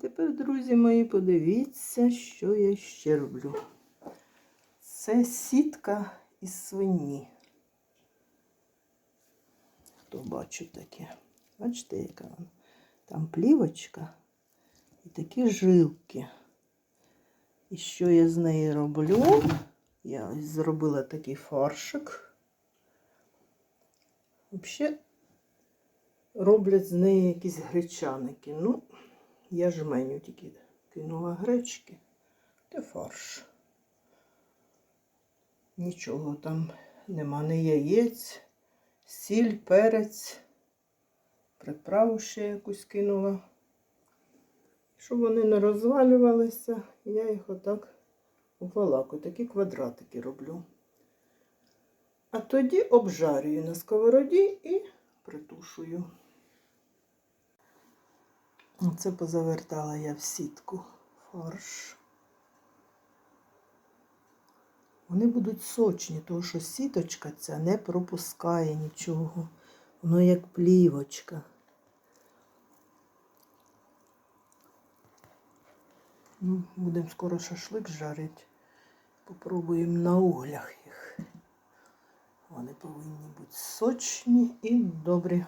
Тепер, друзі мої, подивіться, що я ще роблю. Це сітка із свині. Хто бачив таке? Бачите, яка вона? Там плівочка і такі жилки. І що я з неї роблю? Я ось зробила такий фаршик. Взагалі роблять з неї якісь гречаники. Ну, я жменю тільки кинула гречки. Це фарш. Нічого там нема, не яєць, сіль, перець, приправу ще якусь кинула. Щоб вони не розвалювалися, я їх отак обвалакую, такі квадратики роблю. А тоді обжарюю на сковороді і притушую. Оце позавертала я в сітку фарш. Вони будуть сочні, тому що сіточка ця не пропускає нічого. Воно як плівочка. Ну, будемо скоро шашлик жарити. Попробуємо на углях їх. Вони повинні бути сочні і добрі.